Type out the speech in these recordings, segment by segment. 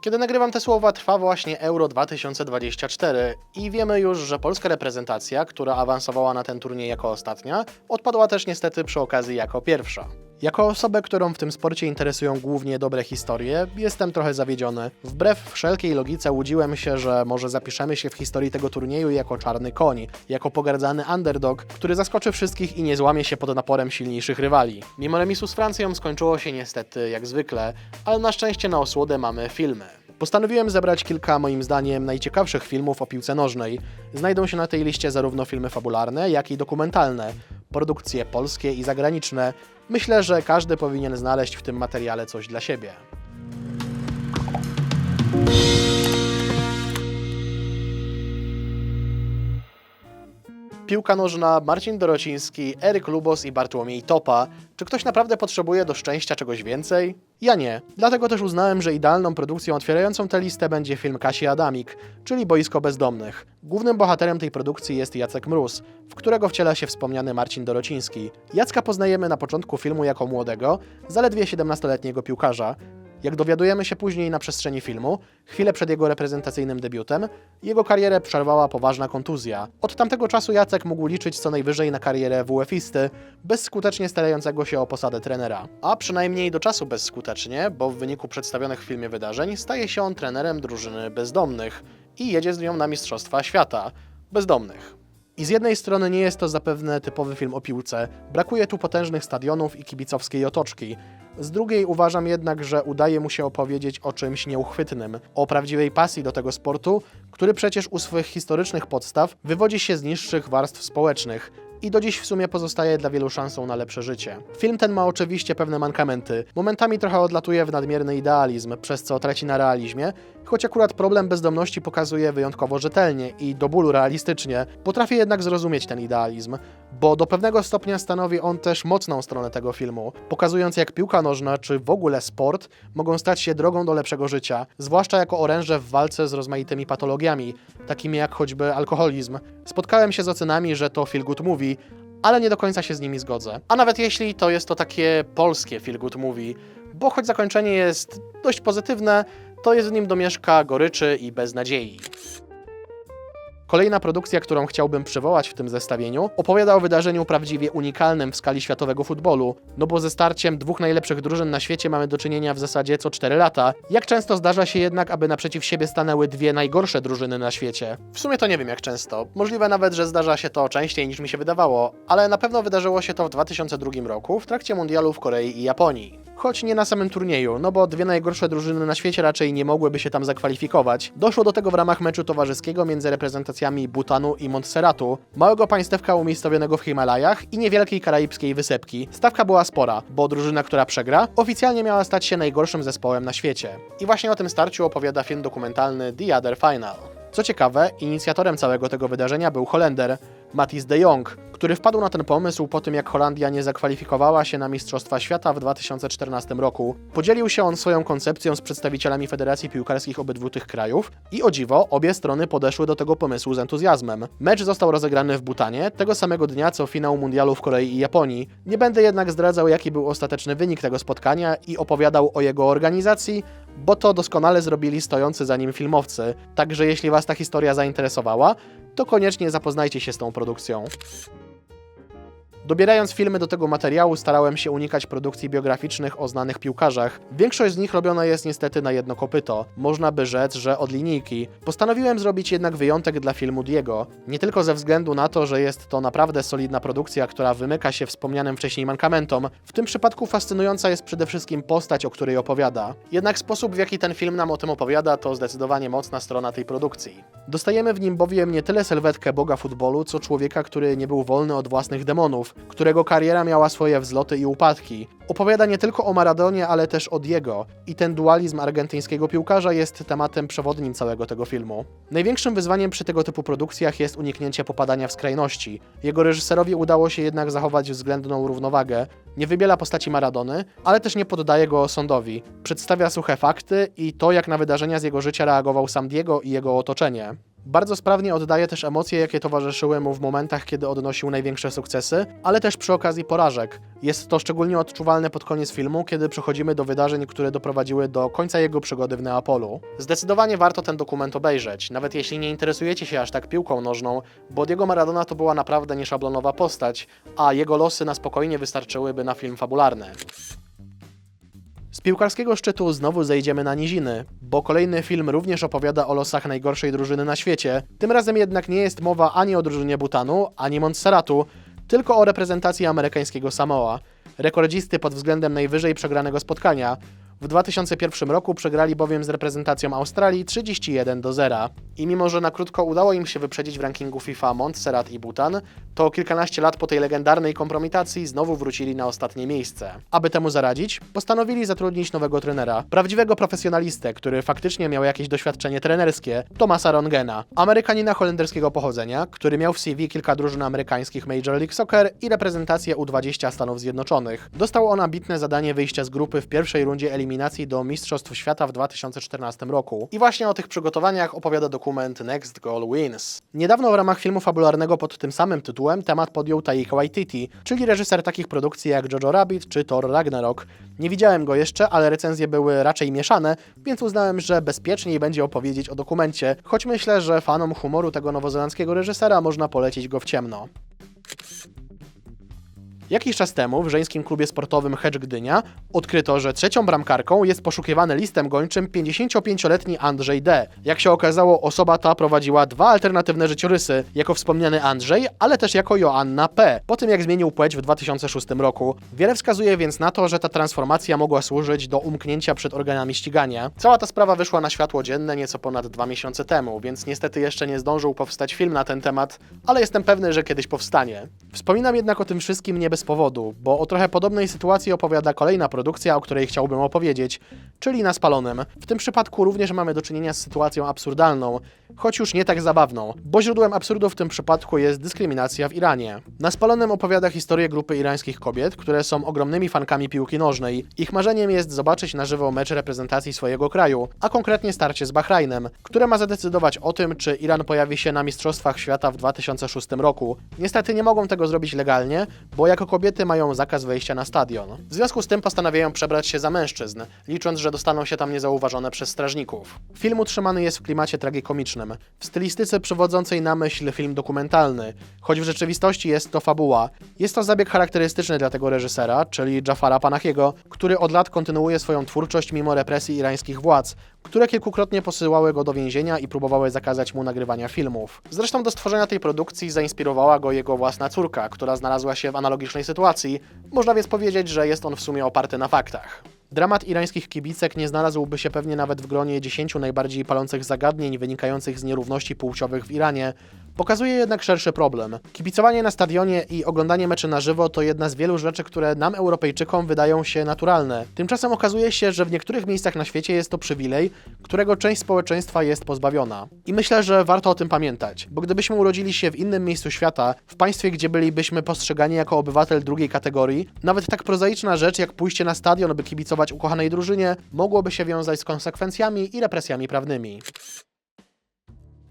Kiedy nagrywam te słowa, trwa właśnie Euro 2024 i wiemy już, że polska reprezentacja, która awansowała na ten turniej jako ostatnia, odpadła też niestety przy okazji jako pierwsza. Jako osobę, którą w tym sporcie interesują głównie dobre historie, jestem trochę zawiedziony. Wbrew wszelkiej logice łudziłem się, że może zapiszemy się w historii tego turnieju jako czarny koń, jako pogardzany underdog, który zaskoczy wszystkich i nie złamie się pod naporem silniejszych rywali. Mimo remisu z Francją skończyło się niestety jak zwykle, ale na szczęście na osłodę mamy filmy. Postanowiłem zebrać kilka moim zdaniem najciekawszych filmów o piłce nożnej. Znajdą się na tej liście zarówno filmy fabularne, jak i dokumentalne, produkcje polskie i zagraniczne. Myślę, że każdy powinien znaleźć w tym materiale coś dla siebie. Piłka nożna, Marcin Dorociński, Eryk Lubos i Bartłomiej Topa. Czy ktoś naprawdę potrzebuje do szczęścia czegoś więcej? Ja nie. Dlatego też uznałem, że idealną produkcją otwierającą tę listę będzie film Kasi Adamik, czyli Boisko Bezdomnych. Głównym bohaterem tej produkcji jest Jacek Mróz, w którego wciela się wspomniany Marcin Dorociński. Jacka poznajemy na początku filmu jako młodego, zaledwie 17-letniego piłkarza. Jak dowiadujemy się później na przestrzeni filmu, chwilę przed jego reprezentacyjnym debiutem, jego karierę przerwała poważna kontuzja. Od tamtego czasu Jacek mógł liczyć co najwyżej na karierę WF-isty, bezskutecznie starającego się o posadę trenera. A przynajmniej do czasu bezskutecznie, bo w wyniku przedstawionych w filmie wydarzeń staje się on trenerem drużyny bezdomnych i jedzie z nią na Mistrzostwa Świata. Bezdomnych. I z jednej strony nie jest to zapewne typowy film o piłce, brakuje tu potężnych stadionów i kibicowskiej otoczki. Z drugiej uważam jednak, że udaje mu się opowiedzieć o czymś nieuchwytnym, o prawdziwej pasji do tego sportu, który przecież u swych historycznych podstaw wywodzi się z niższych warstw społecznych i do dziś w sumie pozostaje dla wielu szansą na lepsze życie. Film ten ma oczywiście pewne mankamenty. Momentami trochę odlatuje w nadmierny idealizm, przez co traci na realizmie, choć akurat problem bezdomności pokazuje wyjątkowo rzetelnie i do bólu realistycznie. Potrafię jednak zrozumieć ten idealizm, bo do pewnego stopnia stanowi on też mocną stronę tego filmu, pokazując jak piłka nożna czy w ogóle sport mogą stać się drogą do lepszego życia, zwłaszcza jako oręże w walce z rozmaitymi patologiami, takimi jak choćby alkoholizm. Spotkałem się z ocenami, że to feel good movie, ale nie do końca się z nimi zgodzę. A nawet jeśli to jest to takie polskie feel good movie, bo choć zakończenie jest dość pozytywne, to jest w nim domieszka goryczy i beznadziei. Kolejna produkcja, którą chciałbym przywołać w tym zestawieniu, opowiada o wydarzeniu prawdziwie unikalnym w skali światowego futbolu, no bo ze starciem dwóch najlepszych drużyn na świecie mamy do czynienia w zasadzie co 4 lata. Jak często zdarza się jednak, aby naprzeciw siebie stanęły dwie najgorsze drużyny na świecie? W sumie to nie wiem jak często. Możliwe nawet, że zdarza się to częściej niż mi się wydawało, ale na pewno wydarzyło się to w 2002 roku w trakcie mundialu w Korei i Japonii. Choć nie na samym turnieju, no bo dwie najgorsze drużyny na świecie raczej nie mogłyby się tam zakwalifikować. Doszło do tego w ramach meczu towarzyskiego między reprezentacjami Butanu i Montserratu, małego państewka umiejscowionego w Himalajach i niewielkiej karaibskiej wysepki. Stawka była spora, bo drużyna, która przegra, oficjalnie miała stać się najgorszym zespołem na świecie. I właśnie o tym starciu opowiada film dokumentalny The Other Final. Co ciekawe, inicjatorem całego tego wydarzenia był Holender, Matthijs de Jong, który wpadł na ten pomysł po tym, jak Holandia nie zakwalifikowała się na Mistrzostwa Świata w 2014 roku. Podzielił się on swoją koncepcją z przedstawicielami Federacji Piłkarskich obydwu tych krajów i o dziwo, obie strony podeszły do tego pomysłu z entuzjazmem. Mecz został rozegrany w Butanie tego samego dnia co finał mundialu w Korei i Japonii. Nie będę jednak zdradzał, jaki był ostateczny wynik tego spotkania i opowiadał o jego organizacji, bo to doskonale zrobili stojący za nim filmowcy. Także jeśli Was ta historia zainteresowała, to koniecznie zapoznajcie się z tą produkcją. Dobierając filmy do tego materiału, starałem się unikać produkcji biograficznych o znanych piłkarzach. Większość z nich robiona jest niestety na jedno kopyto. Można by rzec, że od linijki. Postanowiłem zrobić jednak wyjątek dla filmu Diego. Nie tylko ze względu na to, że jest to naprawdę solidna produkcja, która wymyka się wspomnianym wcześniej mankamentom. W tym przypadku fascynująca jest przede wszystkim postać, o której opowiada. Jednak sposób, w jaki ten film nam o tym opowiada, to zdecydowanie mocna strona tej produkcji. Dostajemy w nim bowiem nie tyle sylwetkę boga futbolu, co człowieka, który nie był wolny od własnych demonów, którego kariera miała swoje wzloty i upadki. Opowiada nie tylko o Maradonie, ale też o Diego i ten dualizm argentyńskiego piłkarza jest tematem przewodnim całego tego filmu. Największym wyzwaniem przy tego typu produkcjach jest uniknięcie popadania w skrajności. Jego reżyserowi udało się jednak zachować względną równowagę. Nie wybiela postaci Maradony, ale też nie poddaje go sądowi. Przedstawia suche fakty i to, jak na wydarzenia z jego życia reagował sam Diego i jego otoczenie. Bardzo sprawnie oddaje też emocje, jakie towarzyszyły mu w momentach, kiedy odnosił największe sukcesy, ale też przy okazji porażek. Jest to szczególnie odczuwalne pod koniec filmu, kiedy przechodzimy do wydarzeń, które doprowadziły do końca jego przygody w Neapolu. Zdecydowanie warto ten dokument obejrzeć, nawet jeśli nie interesujecie się aż tak piłką nożną, bo Diego Maradona to była naprawdę nieszablonowa postać, a jego losy na spokojnie wystarczyłyby na film fabularny. Z piłkarskiego szczytu znowu zejdziemy na niziny, bo kolejny film również opowiada o losach najgorszej drużyny na świecie. Tym razem jednak nie jest mowa ani o drużynie Butanu, ani Montserratu, tylko o reprezentacji amerykańskiego Samoa, rekordzisty pod względem najwyżej przegranego spotkania. W 2001 roku przegrali bowiem z reprezentacją Australii 31 do 0. I mimo, że na krótko udało im się wyprzedzić w rankingu FIFA Montserrat i Butan, to kilkanaście lat po tej legendarnej kompromitacji znowu wrócili na ostatnie miejsce. Aby temu zaradzić, postanowili zatrudnić nowego trenera, prawdziwego profesjonalistę, który faktycznie miał jakieś doświadczenie trenerskie, Tomasa Rongena, Amerykanina holenderskiego pochodzenia, który miał w CV kilka drużyn amerykańskich Major League Soccer i reprezentację U20 Stanów Zjednoczonych. Dostał on ambitne zadanie wyjścia z grupy w pierwszej rundzie eliminacji do Mistrzostw Świata w 2014 roku. I właśnie o tych przygotowaniach opowiada dokument Next Goal Wins. Niedawno w ramach filmu fabularnego pod tym samym tytułem temat podjął Taika Waititi, czyli reżyser takich produkcji jak Jojo Rabbit czy Thor Ragnarok. Nie widziałem go jeszcze, ale recenzje były raczej mieszane, więc uznałem, że bezpieczniej będzie opowiedzieć o dokumencie, choć myślę, że fanom humoru tego nowozelandzkiego reżysera można polecić go w ciemno. Jakiś czas temu w żeńskim klubie sportowym Hedge Gdynia odkryto, że trzecią bramkarką jest poszukiwany listem gończym 55-letni Andrzej D. Jak się okazało, osoba ta prowadziła dwa alternatywne życiorysy, jako wspomniany Andrzej, ale też jako Joanna P. Po tym jak zmienił płeć w 2006 roku. Wiele wskazuje więc na to, że ta transformacja mogła służyć do umknięcia przed organami ścigania. Cała ta sprawa wyszła na światło dzienne nieco ponad dwa miesiące temu, więc niestety jeszcze nie zdążył powstać film na ten temat, ale jestem pewny, że kiedyś powstanie. Wspominam jednak o tym wszystkim nie bez powodu, bo o trochę podobnej sytuacji opowiada kolejna produkcja, o której chciałbym opowiedzieć, czyli na spalonym. W tym przypadku również mamy do czynienia z sytuacją absurdalną, choć już nie tak zabawną, bo źródłem absurdu w tym przypadku jest dyskryminacja w Iranie. Na spalonym opowiada historię grupy irańskich kobiet, które są ogromnymi fankami piłki nożnej. Ich marzeniem jest zobaczyć na żywo mecz reprezentacji swojego kraju, a konkretnie starcie z Bahrajnem, które ma zadecydować o tym, czy Iran pojawi się na Mistrzostwach Świata w 2006 roku. Niestety nie mogą tego zrobić legalnie, bo jako kobiety mają zakaz wejścia na stadion. W związku z tym postanawiają przebrać się za mężczyzn, licząc, że dostaną się tam niezauważone przez strażników. Film utrzymany jest w klimacie tragikomicznym, w stylistyce przywodzącej na myśl film dokumentalny, choć w rzeczywistości jest to fabuła. Jest to zabieg charakterystyczny dla tego reżysera, czyli Jafara Panahiego, który od lat kontynuuje swoją twórczość mimo represji irańskich władz, które kilkukrotnie posyłały go do więzienia i próbowały zakazać mu nagrywania filmów. Zresztą do stworzenia tej produkcji zainspirowała go jego własna córka, która znalazła się w analogicznej sytuacji. Można więc powiedzieć, że jest on w sumie oparty na faktach. Dramat irańskich kibicek nie znalazłby się pewnie nawet w gronie 10 najbardziej palących zagadnień wynikających z nierówności płciowych w Iranie. Pokazuje jednak szerszy problem. Kibicowanie na stadionie i oglądanie meczy na żywo to jedna z wielu rzeczy, które nam, Europejczykom, wydają się naturalne. Tymczasem okazuje się, że w niektórych miejscach na świecie jest to przywilej, którego część społeczeństwa jest pozbawiona. I myślę, że warto o tym pamiętać, bo gdybyśmy urodzili się w innym miejscu świata, w państwie, gdzie bylibyśmy postrzegani jako obywatel drugiej kategorii, nawet tak prozaiczna rzecz jak pójście na stadion, by kibicować ukochanej drużynie, mogłoby się wiązać z konsekwencjami i represjami prawnymi.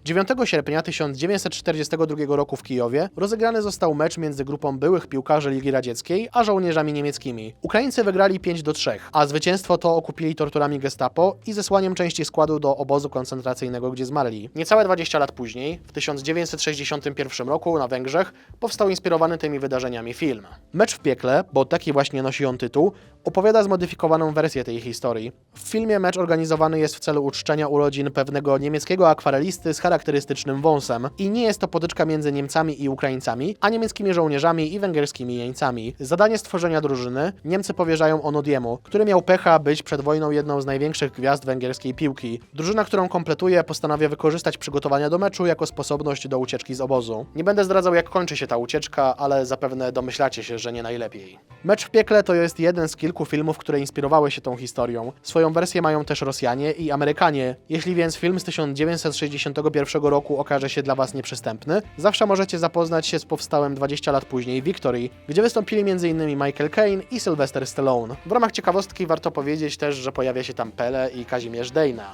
9 sierpnia 1942 roku w Kijowie rozegrany został mecz między grupą byłych piłkarzy Ligi Radzieckiej a żołnierzami niemieckimi. Ukraińcy wygrali 5 do 3, a zwycięstwo to okupili torturami gestapo i zesłaniem części składu do obozu koncentracyjnego, gdzie zmarli. Niecałe 20 lat później, w 1961 roku na Węgrzech, powstał inspirowany tymi wydarzeniami film. Mecz w piekle, bo taki właśnie nosi on tytuł, opowiada zmodyfikowaną wersję tej historii. W filmie mecz organizowany jest w celu uczczenia urodzin pewnego niemieckiego akwarelisty z charakterystycznym wąsem. I nie jest to potyczka między Niemcami i Ukraińcami, a niemieckimi żołnierzami i węgierskimi jeńcami. Zadanie stworzenia drużyny Niemcy powierzają Onodiemu, który miał pecha być przed wojną jedną z największych gwiazd węgierskiej piłki. Drużyna, którą kompletuje, postanawia wykorzystać przygotowania do meczu jako sposobność do ucieczki z obozu. Nie będę zdradzał, jak kończy się ta ucieczka, ale zapewne domyślacie się, że nie najlepiej. Mecz w piekle to jest jeden z kilku filmów, które inspirowały się tą historią. Swoją wersję mają też Rosjanie i Amerykanie. Jeśli więc film z 1961 roku okaże się dla Was nieprzystępny, zawsze możecie zapoznać się z powstałym 20 lat później Victory, gdzie wystąpili m.in. Michael Caine i Sylvester Stallone. W ramach ciekawostki warto powiedzieć też, że pojawia się tam Pele i Kazimierz Dejna.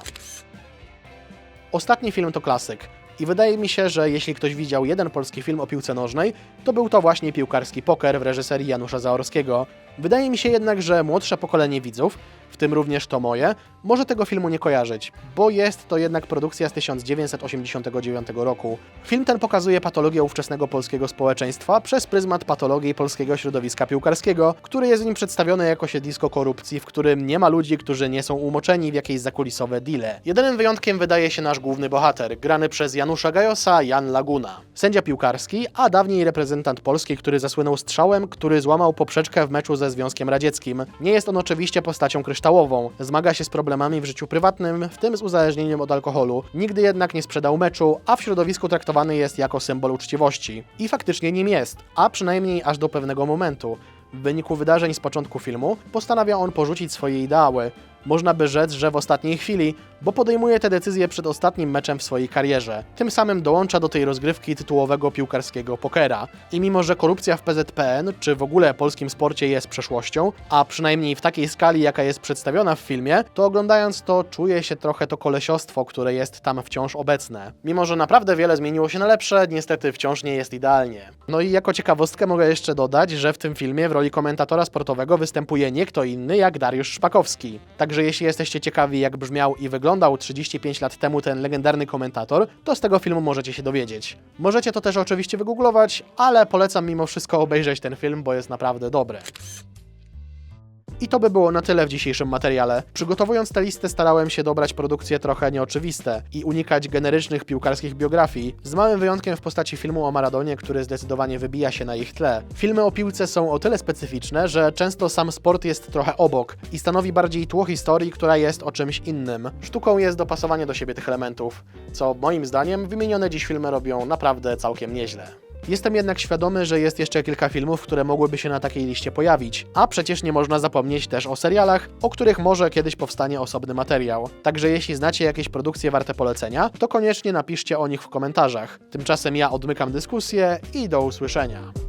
Ostatni film to klasyk. I wydaje mi się, że jeśli ktoś widział jeden polski film o piłce nożnej, to był to właśnie piłkarski poker w reżyserii Janusza Zaorskiego. Wydaje mi się jednak, że młodsze pokolenie widzów, w tym również to moje, może tego filmu nie kojarzyć, bo jest to jednak produkcja z 1989 roku. Film ten pokazuje patologię ówczesnego polskiego społeczeństwa przez pryzmat patologii polskiego środowiska piłkarskiego, który jest w nim przedstawiony jako siedlisko korupcji, w którym nie ma ludzi, którzy nie są umoczeni w jakieś zakulisowe deale. Jedynym wyjątkiem wydaje się nasz główny bohater, grany przez Janusza Gajosa, Jan Laguna. Sędzia piłkarski, a dawniej reprezentant Polski, który zasłynął strzałem, który złamał poprzeczkę w meczu ze Związkiem Radzieckim. Nie jest on oczywiście postacią kryształową. Zmaga się z problemami w życiu prywatnym, w tym z uzależnieniem od alkoholu. Nigdy jednak nie sprzedał meczu, a w środowisku traktowany jest jako symbol uczciwości. I faktycznie nim jest, a przynajmniej aż do pewnego momentu. W wyniku wydarzeń z początku filmu postanawia on porzucić swoje ideały. Można by rzec, że w ostatniej chwili, bo podejmuje te decyzje przed ostatnim meczem w swojej karierze. Tym samym dołącza do tej rozgrywki tytułowego piłkarskiego pokera. I mimo, że korupcja w PZPN, czy w ogóle polskim sporcie jest przeszłością, a przynajmniej w takiej skali, jaka jest przedstawiona w filmie, to oglądając to czuje się trochę to kolesiostwo, które jest tam wciąż obecne. Mimo, że naprawdę wiele zmieniło się na lepsze, niestety wciąż nie jest idealnie. No i jako ciekawostkę mogę jeszcze dodać, że w tym filmie w roli komentatora sportowego występuje nie kto inny jak Dariusz Szpakowski. Także jeśli jesteście ciekawi jak brzmiał i wyglądał 35 lat temu ten legendarny komentator, to z tego filmu możecie się dowiedzieć. Możecie to też oczywiście wygooglować, ale polecam mimo wszystko obejrzeć ten film, bo jest naprawdę dobry. I to by było na tyle w dzisiejszym materiale. Przygotowując tę listę starałem się dobrać produkcje trochę nieoczywiste i unikać generycznych piłkarskich biografii, z małym wyjątkiem w postaci filmu o Maradonie, który zdecydowanie wybija się na ich tle. Filmy o piłce są o tyle specyficzne, że często sam sport jest trochę obok i stanowi bardziej tło historii, która jest o czymś innym. Sztuką jest dopasowanie do siebie tych elementów, co moim zdaniem wymienione dziś filmy robią naprawdę całkiem nieźle. Jestem jednak świadomy, że jest jeszcze kilka filmów, które mogłyby się na takiej liście pojawić, a przecież nie można zapomnieć też o serialach, o których może kiedyś powstanie osobny materiał. Także jeśli znacie jakieś produkcje warte polecenia, to koniecznie napiszcie o nich w komentarzach. Tymczasem ja odmykam dyskusję i do usłyszenia.